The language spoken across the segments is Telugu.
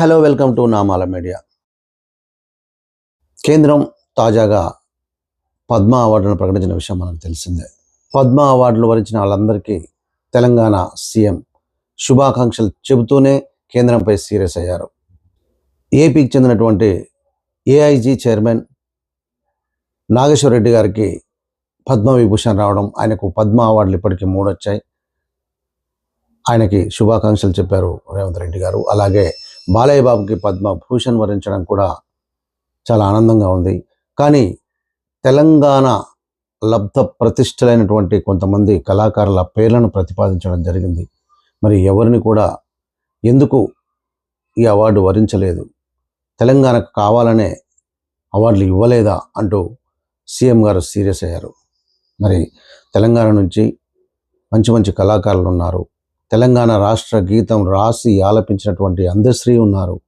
Hello welcome to Namala media కేంద్రం తాజాగా పద్మ అవార్డును ప్రకటించిన విషయం మనకు తెలిసిందే. పద్మ అవార్డులు వరించిన వాళ్ళందరికీ తెలంగాణ సీఎం శుభాకాంక్షలు చెబుతూనే కేంద్రంపై సీరియస్ అయ్యారు. ఏపీకి చెందినటువంటి ఏఐజీ చైర్మన్ నాగేశ్వర రెడ్డి గారికి పద్మ విభూషణ్ రావడం ఆయనకు పద్మ అవార్డులు ఇప్పటికీ మూడు వచ్చాయి ఆయనకి శుభాకాంక్షలు చెప్పారు రేవంత్ రెడ్డి గారు. అలాగే బాలయ్య బాబుకి పద్మభూషణ్ వరించడం కూడా చాలా ఆనందంగా ఉంది. కానీ తెలంగాణ లబ్ధ ప్రతిష్టలైనటువంటి కొంతమంది కళాకారుల పేర్లను ప్రతిపాదించడం జరిగింది. మరి ఎవరిని కూడా ఎందుకు ఈ అవార్డు వరించలేదు? తెలంగాణకు కావాలనే అవార్డులు ఇవ్వలేదా అంటూ సీఎం గారు సీరియస్ అయ్యారు. మరి తెలంగాణ నుంచి మంచి మంచి కళాకారులు ఉన్నారు. తెలంగాణ రాష్ట్ర గీతం రాసి ఆలపించినటువంటి అందశ్రీ ఉన్నారు.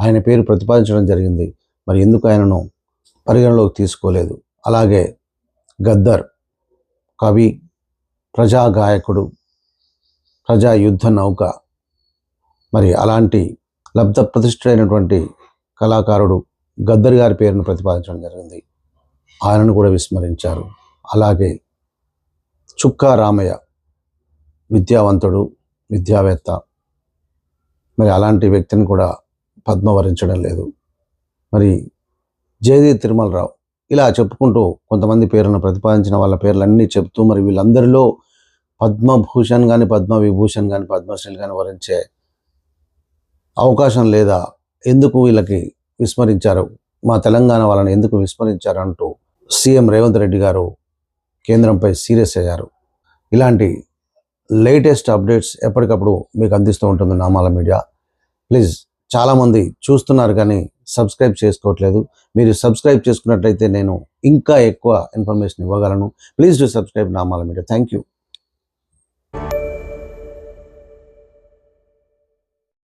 ఆయన పేరు ప్రతిపాదించడం జరిగింది. మరి ఎందుకు ఆయనను పరిగణలోకి తీసుకోలేదు? అలాగే గద్దర్ కవి ప్రజా గాయకుడు ప్రజా యుద్ధ నౌక మరి అలాంటి లబ్ధ ప్రతిష్ఠుడైనటువంటి కళాకారుడు గద్దర్ గారి పేరును ప్రతిపాదించడం జరిగింది. ఆయనను కూడా విస్మరించారు. అలాగే చుక్కా రామయ్య విద్యావంతుడు విద్యావేత్త. మరి అలాంటి వ్యక్తిని కూడా పద్మ వరించడం లేదు. మరి జయదీ తిరుమలరావు ఇలా చెప్పుకుంటూ కొంతమంది పేరును ప్రతిపాదించిన వాళ్ళ పేర్లన్నీ చెప్తూ మరి వీళ్ళందరిలో పద్మభూషణ్ కానీ పద్మ విభూషణ్ కానీ పద్మశ్రీలు కానీ వరించే అవకాశం లేదా? ఎందుకు వీళ్ళకి విస్మరించారు? మా తెలంగాణ వాళ్ళని ఎందుకు విస్మరించారు అంటూ సీఎం రేవంత్ రెడ్డి గారు కేంద్రంపై సీరియస్ అయ్యారు. ఇలాంటి లేటెస్ట్ అప్డేట్స్ ఎప్పటికప్పుడు మీకు అందిస్తూ ఉంటుంది నామాల మీడియా. ప్లీజ్ చాలామంది చూస్తున్నారు కానీ సబ్స్క్రైబ్ చేసుకోవట్లేదు. మీరు సబ్స్క్రైబ్ చేసుకున్నట్లయితే నేను ఇంకా ఎక్కువ ఇన్ఫర్మేషన్ ఇవ్వగలను. Please do subscribe Namala media. Thank you.